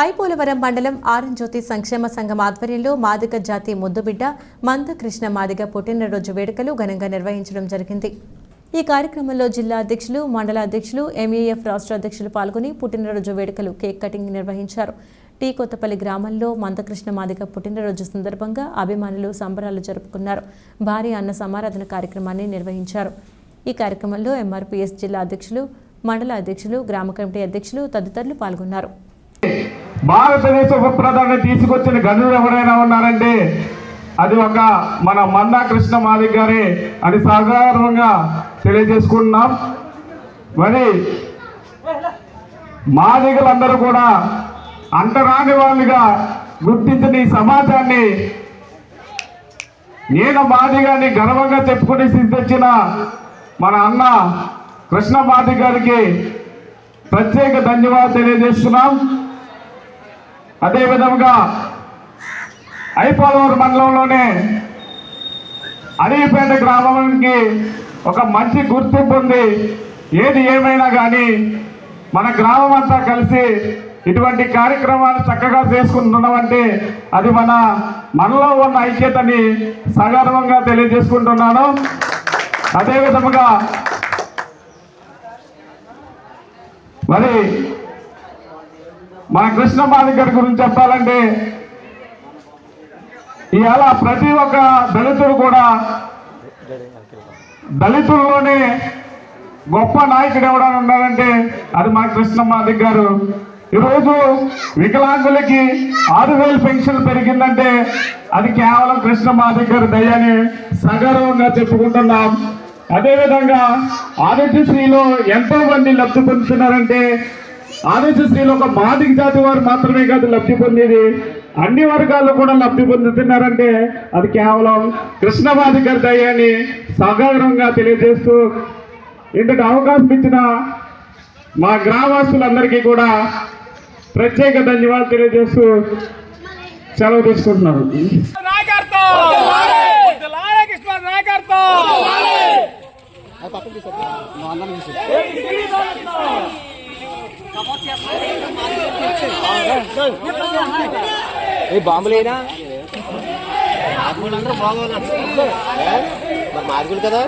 ఐపోలవరం మండలం ఆరంజ్యోతి సంక్షేమ సంఘం ఆధ్వర్యంలో మాదిగ జాతి ముద్దుబిడ్డ మందకృష్ణ మాదిగ పుట్టినరోజు వేడుకలు ఘనంగా నిర్వహించడం జరిగింది. ఈ కార్యక్రమంలో జిల్లా అధ్యక్షులు మండల అధ్యక్షులు ఎంఏఎఫ్ రాష్ట్ర అధ్యక్షులు పాల్గొని పుట్టినరోజు వేడుకలు కేక్ కటింగ్ నిర్వహించారు. టీ కొత్తపల్లి గ్రామంలో మందకృష్ణ మాదిగ పుట్టినరోజు సందర్భంగా అభిమానులు సంబరాలు జరుపుకున్నారు. భారీ అన్న సమారాధన కార్యక్రమాన్ని నిర్వహించారు. ఈ కార్యక్రమంలో ఎంఆర్పీఎస్ జిల్లా అధ్యక్షులు మండల అధ్యక్షులు గ్రామ కమిటీ అధ్యక్షులు తదితరులు పాల్గొన్నారు. భారతదేశ ఉపప్రధాని తీసుకొచ్చిన గనులు ఎవరైనా ఉన్నారంటే అది ఒక మన మందా కృష్ణ మాదిక్ గారే అని సాధారణంగా తెలియజేసుకుంటున్నాం. మరి మాదిగలందరూ కూడా అంటరాని వాళ్ళుగా గుర్తించిన ఈ సమాజాన్ని నేను మాదిగాని గర్వంగా చెప్పుకుని సిద్ధించిన మన అన్న కృష్ణ మాది గారికి ప్రత్యేక ధన్యవాదాలు తెలియజేస్తున్నాం. అదేవిధంగా ఐపోలవరం మండలంలోనే అడవిపేట గ్రామానికి ఒక మంచి గుర్తింపు ఉంది. ఏది ఏమైనా కానీ మన గ్రామం అంతా కలిసి ఇటువంటి కార్యక్రమాలు చక్కగా చేసుకుంటున్నామంటే అది మన మనలో ఉన్న ఐక్యతని సగర్వంగా తెలియజేసుకుంటున్నాను. అదేవిధంగా మరి మా కృష్ణ గారి గురించి చెప్పాలంటే ఇవాళ ప్రతి ఒక్క దళితుడు కూడా దళితుల్లోనే గొప్ప నాయకుడు ఎవడని ఉన్నారంటే అది మా కృష్ణ మాదిక్ గారు. ఈరోజు వికలాంగులకి ఆరు వేలు పెన్షన్ పెరిగిందంటే అది కేవలం కృష్ణ మాదిక్ గారి దయ్యాన్ని సగర్వంగా చెప్పుకుంటున్నాం. అదేవిధంగా ఆరోగ్యశ్రీలో ఎంతో మంది లబ్ధి పొందుతున్నారంటే ఆరోగ్యశ్రీలో ఒక మాదిక జాతి వారు మాత్రమే కాదు లబ్ధి పొందేది. అన్ని వర్గాలు కూడా లబ్ధి పొందుతున్నారంటే అది కేవలం కృష్ణమాది గారి దయ్యాన్ని సగౌరవంగా తెలియజేస్తూ ఇంతటి అవకాశం ఇచ్చిన మా గ్రామస్తులందరికీ కూడా ప్రత్యేక ధన్యవాదాలు తెలియజేస్తూ సెలవు తీసుకుంటున్నాను. నాయకత్వం! ఏ బాంబులేనా మరి మార్గులు కదా?